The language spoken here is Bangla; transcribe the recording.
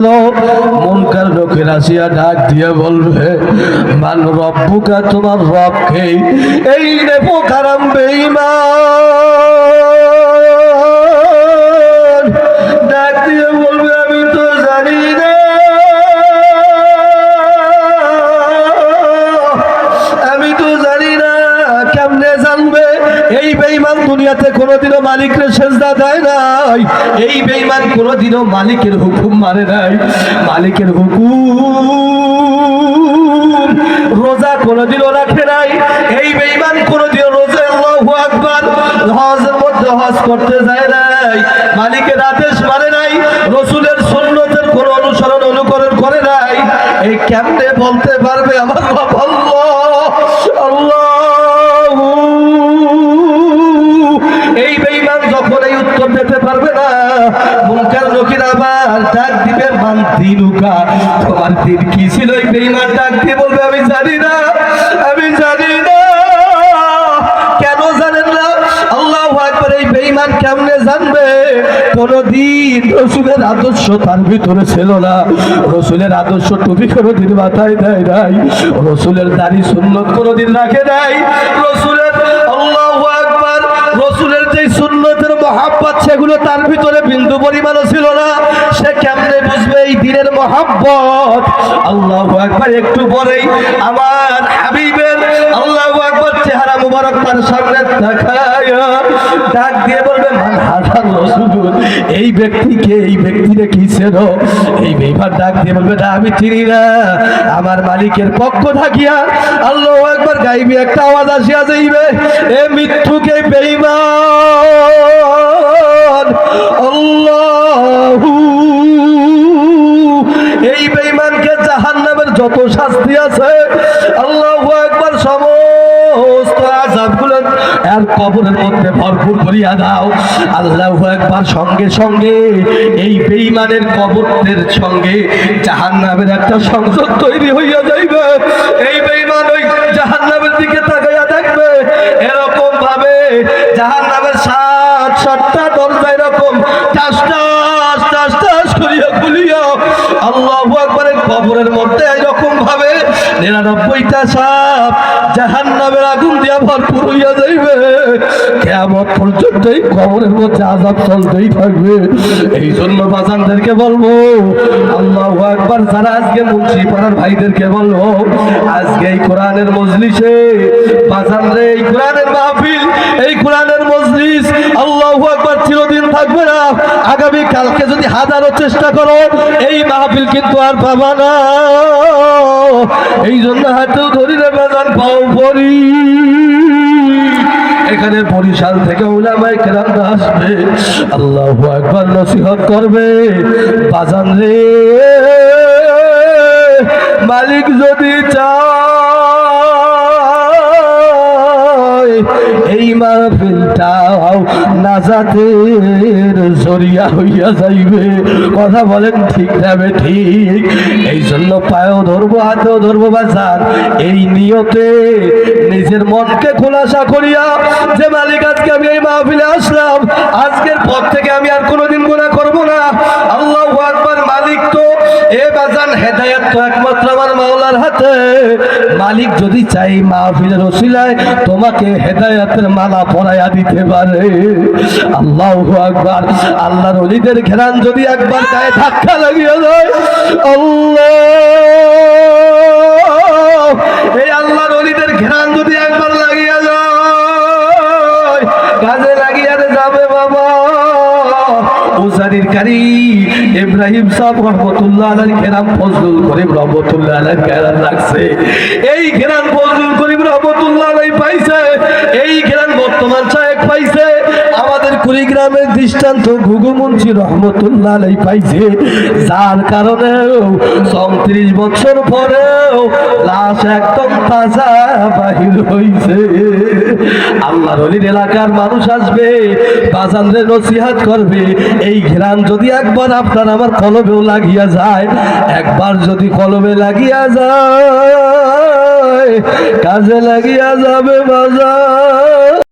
মনকার লোকের আসিয়া ডাক দিয়ে বলবে মান রব্বুকা তোমার রবকে এই রে কারাম বেঈমান। দুনিয়াতে কোনোদিনও মালিকের সেজদা দেয় নাই। এই বেঈমান কোনোদিনও মালিকের হুকুম মানে নাই। মালিকের হুকুম রোজা কোনোদিনও রাখে নাই। এই বেঈমান কোনোদিনও রোজা, আল্লাহু আকবার, হজের মধ্যে হজ করতে যায় নাই। মালিকের আদেশ মানে নাই, রসুলের সুন্নতের কোনো অনুসরণ, অনুকরণ করে নাই। এই কেমনে বলতে পারবে আমার রব যখন এই পারবে না। মুনকার নকির আবার ডাক দিবে, মান দিনুকা, তোমার দিন কি ছিল? এই বেঈমান ডাক দিয়ে বলবে, আমি জানি না, আমি জানি না। কেন জানেন না? আল্লাহ একবার এই বেঈমান কেমনে জানবে? কোনদিন রসুলের আদর্শ তার ভিতরে ছিল না। রসুলের আদর্শ টুপি কোনোদিন মাথায় দেয় নাই। রসুলের দাড়ি সুন্নত কোনোদিন রাখে নাই। রসুলের মহাব্বত তার ভিতরে বিন্দু পরিমাণও ছিল না। সে কেমনে বুঝবে এই দিনের মহাব্বত? আল্লাহ একবার একটু পরেই আমার হাবিবের আল্লাহ একবার চেহারা মুবারক তার সামনে দেখায়। ডাক দিয়ে বলবে এই ব্যক্তিকে এই ব্যক্তিরে কি এই বেইমান ডাক দিয়ে বলবে, না, আমি চিনি না। আমার মালিকের পক্ষ থাকিয়া আল্লাহ একবার গাইবি, একটা আওয়াজ আসিয়া যাইবে, এ মৃত্যুকে আল্লাহু এই বেইমানকে জাহান্নামের যত শাস্তি আছে, আল্লাহু একবার সমস্ত আযাবগুলো আর কবরের মধ্যে ভরপুর করিয়া দাও। আল্লাহু একবার সঙ্গে সঙ্গে এই বেইমানের কবরের সঙ্গে জাহান্নামের একটা সংযোগ তৈরি হইয়া যাইবে। এই বেইমান ওই জাহান্নামের দিকে তাকাইয়া দেখবে এরকম ভাবে জাহান্নামের সাত আল্লাহু আকবারের কবরের মধ্যে এরকম ভাবে নিরানব্বইটা সাপ জাহান নামের আগুন দিয়া ভরপুর হইয়া যাইবে। কেমন পর্যন্ত এই কবরের মধ্যে আজাব চলতেই থাকবে। এই জন্য বাজানদেরকে বলব, আল্লাহ একবার যারা আজকে মুন্সি পাড়ার ভাইদেরকে বলব, আজকে এই কোরআনের মজলিসে বাজান রে এই কোরআনের মাহফিল, এই কোরআনের মজলিস, আল্লাহ একবার চিরদিন থাকবে না। আগামী কালকে যদি হাজারো চেষ্টা করো, এই মাহফিল কিন্তু আর পাবা না। এই জন্য হাতেও ধরি রে পাও পরি। এখানে বরিশাল থেকে উলামায়ে কেরামরা আসবে। আল্লাহ একবার নসিহত করবে। বাজান রে, মালিক যদি এই মাহফিলটাও নাজাতের জরিয়া হইয়া যাইবে। কথা বলেন ঠিক যাবে ঠিক? এই জন্য পায়েও ধরবো, হাতেও ধরবো বাজার এই নিয়তে নিজের মনকে খোলাসা করিয়া, যে মালিক আজকে আমি এই মাহফিলে আসলাম, আজকের পর থেকে আমি আর কোনোদিন গুণা করব না আল্লাহ আকবার মালিক তো বাজান হেদায়াত তো একমাত্র আমার মাওলার হাতে। মালিক যদি চাই মাহফিলের ওসিলায়, তোমাকে হেদায়াতের মালা পরাইয়া দিতে পারে। আল্লাহ আকবার। আল্লাহর অলিদের ঘেরান যদি একবার গায়ে ধাক্কা লাগিয়ে যায়, আল্লাহ! এই আল্লাহর অলিদের ঘেরান যদি একবার লাগিয়ে যায়, কাজে লাগিয়ে যাবে বাবা। উজারির কারি ইব্রাহিম সাহেব রহমতুল্লাহ আলাইহি কেরাম ফজলুল করিম রহমতুল্লাহ আলাইহি কেরাম রাখছে। এই কেরাম ফজলুল করিম রহমতুল্লাহ আলাইহি পাইছে। এই কেরাম বর্তমান সাহেব পাইছে। আমাদের কুড়িগ্রামের দৃষ্টান্ত ঘুঘুমুন্সি রহমতুল্লাহ আলাইহি পাইছে। যার কারণে চৌত্রিশ বছর পরেও লাশ একদম তাজা বাহির হইছে। আল্লাহর অলির এলাকার মানুষ আসবে, বাজানরে নসিহাত করবে। এই ঘেরান যদি একবার আপনার আমার কলবেও লাগিয়া যায়, একবার যদি কলবে লাগিয়া যায়, কাজে লাগিয়া যাবে বাজার